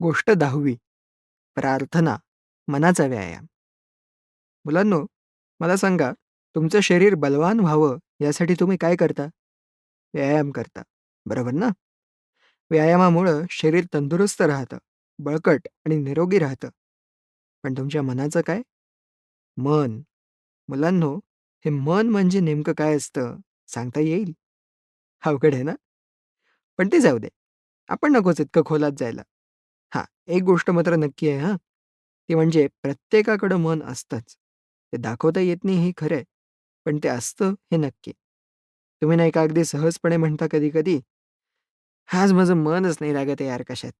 गोष्ट दहावी. प्रार्थना मनाचा व्यायाम. मुलांनो मला सांगा तुमचं शरीर बलवान व्हावं यासाठी तुम्ही काय करता? व्यायाम करता बरोबर ना? व्यायामामुळं शरीर तंदुरुस्त राहतं बळकट आणि निरोगी राहतं. पण तुमच्या मनाचं काय? मन. मुलांनो हे मन म्हणजे नेमकं काय असतं सांगता येईल? अवघड आहे ना? पण ते जाऊ दे आपण नकोच इतकं खोलात जायला. हां, एक गोष्ट मात्र नक्की आहे हां. ती म्हणजे प्रत्येकाकडं मन असतंच. ते दाखवता येत नाही हे खरं आहे. पण ते असतं हे नक्की. तुम्ही नाही का अगदी सहजपणे म्हणता कधी-कधी, "आज माझं मनच नाही लागत आहे यार कशात."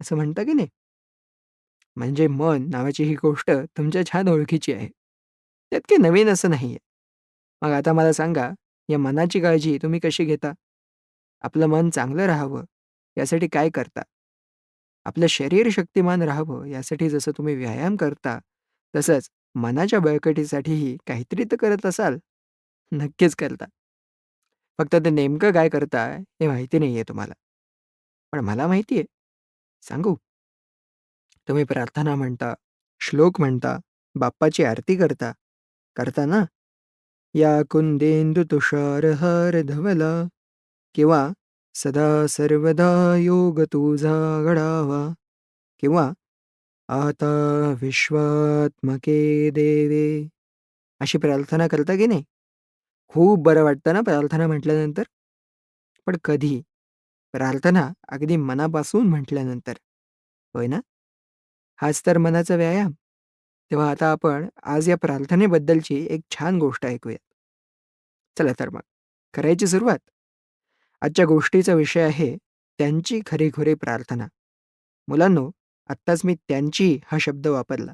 असं म्हणता की नाही? म्हणजे मन नावाची ही गोष्ट तुमच्या छान ओळखीची आहे. त्यात काही नवीन असं नाहीये. मग आता मला सांगा, या मनाची काळजी तुम्ही कशी घेता? आपलं मन चांगलं राहावं यासाठी काय करता? आपलं शरीर शक्तिमान राहावं यासाठी जसं तुम्ही व्यायाम करता, तसंच मनाच्या बळकटीसाठीही काहीतरी तर करत असाल? नक्कीच करता. फक्त ते नेमकं काय करता हे माहिती नाहीये तुम्हाला. पण मला माहिती आहे. सांगू? तुम्ही प्रार्थना म्हणता, श्लोक म्हणता, बाप्पाची आरती करता. करता ना? या कुंदेंदु तुषार हर धवला किंवा सदा सर्वदा योग तुझा घडावा. किंवा आता विश्वात्मके देवे. अशी प्रार्थना करता की नाही? खूप बरं वाटतं ना प्रार्थना म्हटल्यानंतर? पण कधी? प्रार्थना अगदी मनापासून म्हटल्यानंतर. होय ना? हाच तर मनाचा व्यायाम. तेव्हा आता आपण आज या प्रार्थनेबद्दलची एक छान गोष्ट ऐकूया चला तर मग. करायची सुरुवात. आजच्या गोष्टीचा विषय आहे त्यांची खरीखुरी प्रार्थना. मुलांनो आत्ताच मी त्यांची हा शब्द वापरला.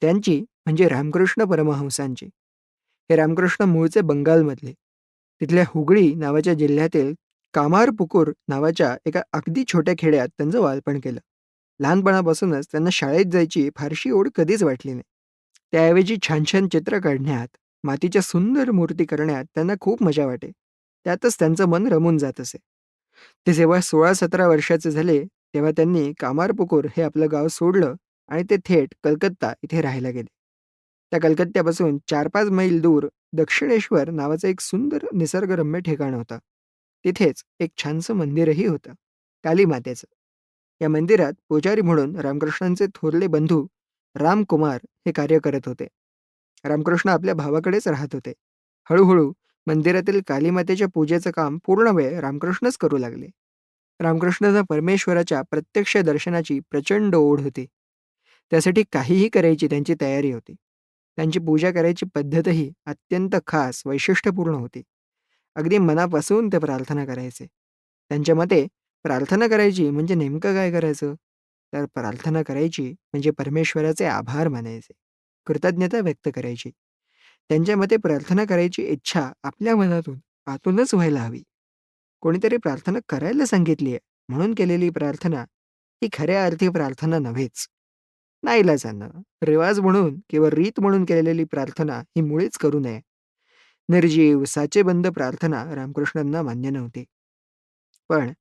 त्यांची म्हणजे रामकृष्ण परमहंसांची. हे रामकृष्ण मूळचे बंगालमधले. तिथल्या हुगळी नावाच्या जिल्ह्यातील कामारपुकूर नावाच्या एका अगदी छोट्या खेड्यात त्यांचं बालपण केलं. लहानपणापासूनच त्यांना शाळेत जायची फारशी ओढ कधीच वाटली नाही. त्याऐवजी छान छान चित्र काढण्यात मातीच्या सुंदर मूर्ती करण्यात त्यांना खूप मजा वाटे. त्यातच त्यांचं मन रमून जात असे. ते जेव्हा सोळा सतरा वर्षाचे झाले तेव्हा त्यांनी कामारपुकूर हे आपलं गाव सोडलं आणि ते थेट कलकत्ता इथे राहायला गेले. त्या कलकत्त्यापासून चार पाच मैल दूर दक्षिणेश्वर नावाचं एक सुंदर निसर्गरम्य ठिकाण होतं. तिथेच एक छानसं मंदिरही होतं काली मातेचं या मंदिरात पुजारी म्हणून रामकृष्णांचे थोरले बंधू रामकुमार हे कार्य करत होते. रामकृष्ण आपल्या भावाकडेच राहत होते. हळूहळू मंदिरातील कालीमातेच्या पूजेचं काम पूर्ण वेळ रामकृष्णच करू लागले. रामकृष्णांना परमेश्वराच्या प्रत्यक्ष दर्शनाची प्रचंड ओढ होती. त्यासाठी काहीही करायची त्यांची तयारी होती. त्यांची पूजा करायची पद्धतही अत्यंत खास वैशिष्ट्यपूर्ण होती. अगदी मनापासून ते प्रार्थना करायचे. त्यांच्या मते प्रार्थना करायची म्हणजे नेमकं काय करायचं? तर प्रार्थना करायची म्हणजे परमेश्वराचे आभार मानायचे. कृतज्ञता व्यक्त करायची. त्यांच्या मते प्रार्थना करायची इच्छा आपल्या मनातून आतूनच व्हायला हवी. कोणीतरी प्रार्थना करायला सांगितली आहे म्हणून केलेली प्रार्थना ही खऱ्या अर्थी प्रार्थना नव्हेच. नाईलाजानं रिवाज म्हणून किंवा रीत म्हणून केलेली प्रार्थना ही मुळीच करू नये. निर्जीव साचेबंद प्रार्थना रामकृष्णांना मान्य नव्हती. पण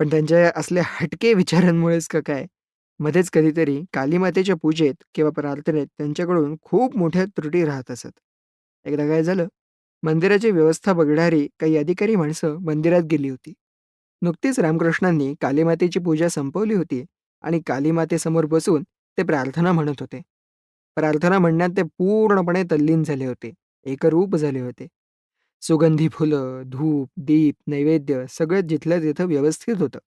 पण त्यांच्या असल्या हटके विचारांमुळेच का काय? मध्येच कधीतरी कालीमातेच्या पूजेत किंवा प्रार्थनेत त्यांच्याकडून खूप मोठ्या त्रुटी राहत असत. एकदा काय झालं मंदिराची व्यवस्था बघणारी काही अधिकारी माणसं मंदिरात गेली होती. नुकतीच रामकृष्णांनी कालीमातेची पूजा संपवली होती आणि कालीमातेसमोर बसून ते प्रार्थना म्हणत होते. प्रार्थना म्हणण्यात ते पूर्णपणे तल्लीन झाले होते एकरूप झाले होते. सुगंधी फुलं धूप दीप नैवेद्य सगळं जिथलं तिथं व्यवस्थित होतं.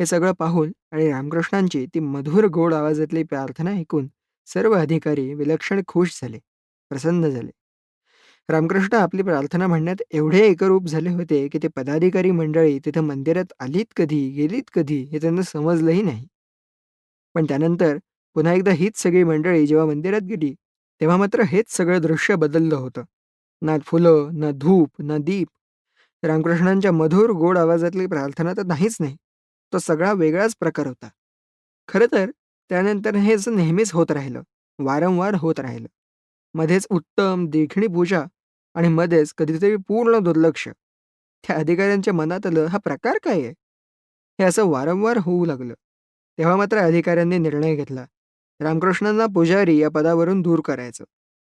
हे सगळं पाहून आणि रामकृष्णांची ती मधुर गोड आवाजातली प्रार्थना ऐकून सर्व अधिकारी विलक्षण खुश झाले प्रसन्न झाले. रामकृष्ण आपली प्रार्थना म्हणण्यात एवढे एकरूप झाले होते की ते पदाधिकारी मंडळी तिथं मंदिरात आलीत कधी गेलीत कधी हे त्यांना समजलंही नाही. पण त्यानंतर पुन्हा एकदा हीच सगळी मंडळी जेव्हा मंदिरात गेली तेव्हा मात्र हेच सगळं दृश्य बदललं होतं. ना फुलं ना धूप ना दीप. रामकृष्णांच्या मधुर गोड आवाजातली प्रार्थना तर नाहीच नाही. तो सगळा वेगळाच प्रकार होता. खरं तर त्यानंतर हे असं नेहमीच होत राहिलं. वारंवार होत राहिलं. मध्येच उत्तम देखणी पूजा आणि मध्येच कधीतरी पूर्ण दुर्लक्ष. त्या अधिकाऱ्यांच्या मनात आलं हा प्रकार काय आहे? हे असं वारंवार होऊ लागलं. तेव्हा मात्र अधिकाऱ्यांनी निर्णय घेतला. रामकृष्णांना पुजारी या पदावरून दूर करायचं.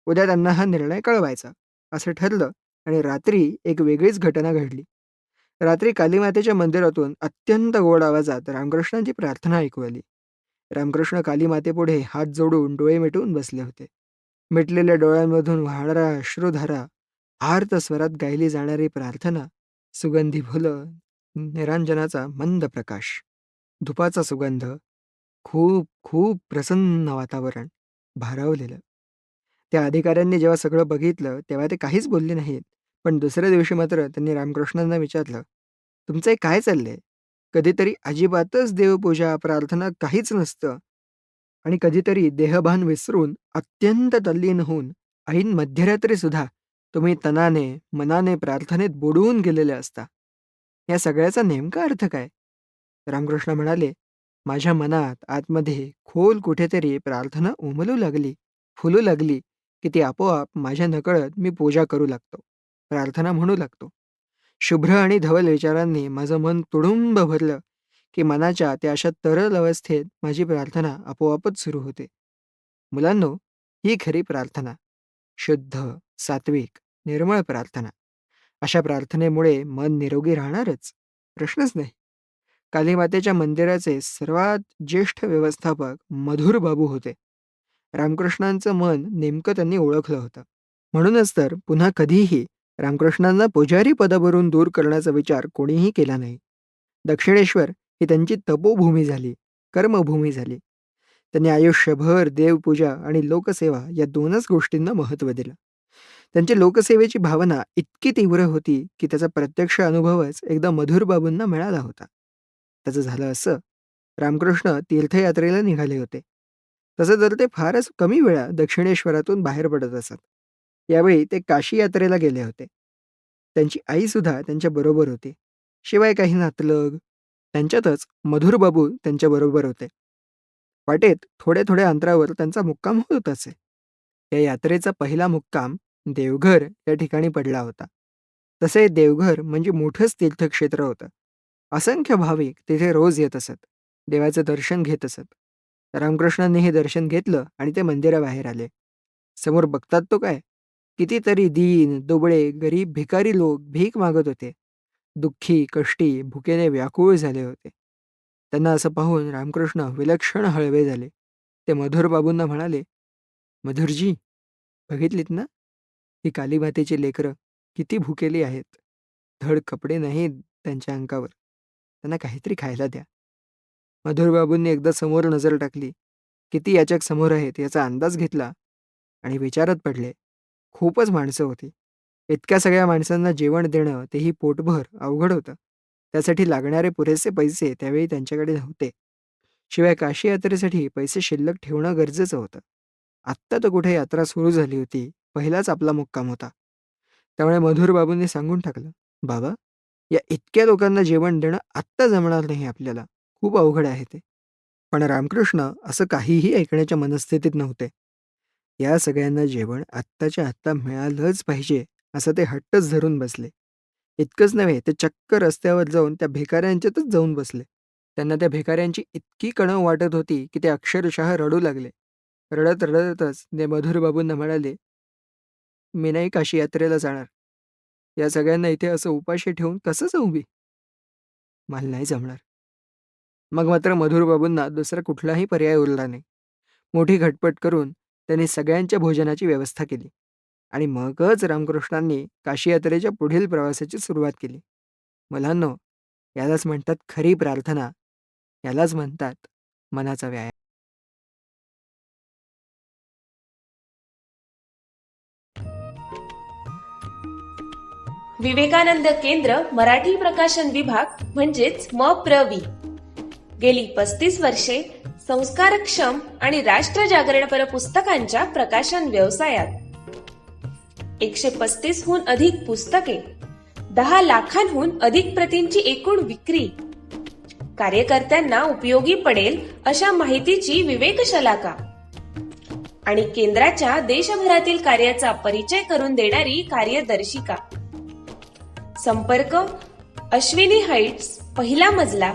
उद्या त्यांना हा निर्णय कळवायचा असं ठरलं आणि रात्री एक वेगळीच घटना घडली. रात्री कालीमातेच्या मंदिरातून अत्यंत गोड आवाजात रामकृष्णांची प्रार्थना ऐकू आली रामकृष्ण कालीमातेपुढे हात जोडून डोळे मिटून बसले होते. मिटलेल्या डोळ्यांमधून वाहणारा अश्रुधारा आर्त स्वरात गायली जाणारी प्रार्थना सुगंधी फुलं निरांजनाचा मंद प्रकाश धुपाचा सुगंध खूप खूप प्रसन्न वातावरण भारावलेलं. त्या अधिकाऱ्यांनी जेव्हा सगळं बघितलं तेव्हा ते काहीच बोलले नाहीत. पण दुसऱ्या दिवशी मात्र त्यांनी रामकृष्णांना विचारलं तुमचं हे काय चाललंय? कधीतरी अजिबातच देवपूजा प्रार्थना काहीच नसतं. आणि कधीतरी देहभान विसरून अत्यंत तल्लीन होऊन ऐन मध्यरात्री सुद्धा तुम्ही तनाने मनाने प्रार्थनेत बुडवून गेलेले असता. या सगळ्याचा नेमका अर्थ काय? रामकृष्ण म्हणाले माझ्या मनात आतमध्ये खोल कुठेतरी प्रार्थना उमलू लागली फुलू लागली की ती आपोआप माझ्या नकळत मी पूजा करू लागतो. प्रार्थना म्हणू लागतो. शुभ्र आणि धवल विचारांनी माझं मन तुडुंब भरलं की मनाच्या त्या अशा तरल अवस्थेत माझी प्रार्थना आपोआपच सुरू होते. मुलांनो ही खरी प्रार्थना. शुद्ध सात्विक निर्मळ प्रार्थना. अशा प्रार्थनेमुळे मन निरोगी राहणारच. प्रश्नच नाही. कालीमातेच्या मंदिराचे सर्वात ज्येष्ठ व्यवस्थापक मधुर बाबू होते. रामकृष्णांचं मन नेमकं त्यांनी ओळखलं होतं. म्हणूनच तर पुन्हा कधीही रामकृष्णांना पुजारी पदावरून दूर करण्याचा विचार कोणीही केला नाही. दक्षिणेश्वर ही त्यांची तपोभूमी झाली कर्मभूमी झाली. त्यांनी आयुष्यभर देवपूजा आणि लोकसेवा या दोनच गोष्टींना महत्त्व दिलं. त्यांची लोकसेवेची भावना इतकी तीव्र होती की त्याचा प्रत्यक्ष अनुभवच एकदा मधुर बाबूंना मिळाला होता. त्याचं झालं असं रामकृष्ण तीर्थयात्रेला निघाले होते. तसं तर ते फारच कमी वेळा दक्षिणेश्वरातून बाहेर पडत असत. यावेळी ते काशी यात्रेला गेले होते. त्यांची आई सुद्धा त्यांच्या बरोबर होती. शिवाय काही नातलग त्यांच्यातच मधुर बाबू त्यांच्याबरोबर होते. वाटेत थोड्या थोड्या अंतरावर त्यांचा मुक्काम होत असे. या यात्रेचा पहिला मुक्काम देवघर या ठिकाणी पडला होता. तसे देवघर म्हणजे मोठंच तीर्थक्षेत्र होतं. असंख्य भाविक तिथे रोज येत असत देवाचं दर्शन घेत असत. रामकृष्णांनी हे दर्शन घेतलं आणि ते मंदिराबाहेर आले. समोर बघतात तो काय? कितीतरी दीन दुबळे गरीब भिकारी लोक भीक मागत होते. दुःखी कष्टी भुकेने व्याकुळ झाले होते. त्यांना असं पाहून रामकृष्ण विलक्षण हळवे झाले. ते मधुर बाबूंना म्हणाले मधुरजी बघितलीत ना? ही कालीमातेची लेकरं किती भुकेली आहेत. धड कपडे नाहीत त्यांच्या अंकावर त्यांना काहीतरी खायला द्या. मधुरबाबूंनी एकदा समोर नजर टाकली. किती याचक समोर आहेत याचा अंदाज घेतला आणि विचारत पडले. खूपच माणसं होती. इतक्या सगळ्या माणसांना जेवण देणं तेही पोटभर अवघड होतं. त्यासाठी लागणारे पुरेसे पैसे त्यावेळी त्यांच्याकडे नव्हते. शिवाय काशी यात्रेसाठी पैसे शिल्लक ठेवणं गरजेचं होतं. आत्ता तर कुठे यात्रा सुरू झाली होती पहिलाच आपला मुक्काम होता. त्यामुळे मधुर बाबूंनी सांगून टाकलं बाबा या इतक्या लोकांना जेवण देणं आत्ता जमणार नाही आपल्याला. खूप अवघड आहे ते. पण रामकृष्ण असं काहीही ऐकण्याच्या मनस्थितीत नव्हते. या सगळ्यांना जेवण आत्ताच्या आत्ता मिळालंच पाहिजे असं ते हट्टच धरून बसले. इतकंच नव्हे ते चक्क रस्त्यावर जाऊन त्या भिकाऱ्यांच्यातच जाऊन बसले. त्यांना त्या भिकाऱ्यांची इतकी कणव वाटत होती की ते अक्षरशः रडू लागले. रडत रडतच ते मधुरबाबूंना म्हणाले मी नाही काशी यात्रेला जाणार. या सगळ्यांना इथे असं उपाशी ठेवून कसं जाऊ मी? मला नाही जमणार. मग मात्र मधुरबाबूंना दुसरा कुठलाही पर्याय उरला नाही. मोठी घटपट करून त्यांनी सगळ्यांच्या भोजनाची व्यवस्था केली आणि मगच रामकृष्णांनी काशी यात्रेच्या पुढील प्रवासाची सुरुवात केली. मुलांनो यालाच म्हणतात खरी प्रार्थना. यालाच म्हणतात मनाचा व्यायाम. विवेकानंद केंद्र मराठी प्रकाशन विभाग म्हणजेच म प्रवी गेली पस्तीस वर्षे संस्कारक्षम आणि राष्ट्र जागरणपर पुस्तकांच्या प्रकाशन व्यवसायात. एकशे पस्तीस हून अधिक पुस्तके दहा लाखांहून अधिक प्रतींची एकूण विक्री. कार्यकर्त्यांना उपयोगी पडेल अशा माहितीची विवेक शलाका आणि केंद्राच्या देशभरातील कार्याचा परिचय करून देणारी कार्यदर्शिका. संपर्क अश्विनी हाईट्स पहिला मजला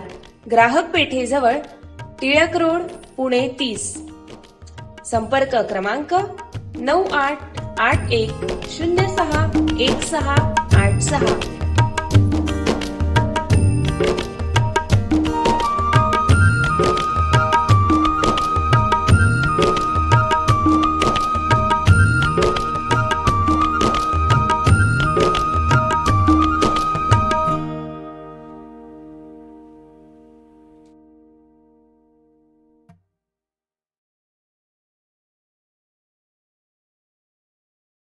ग्राहक पेठेजवळ टिळक रोड पुणे तीस. संपर्क क्रमांक नऊ आठ आठ एक शून्य सहा एक सहा आठ सहा.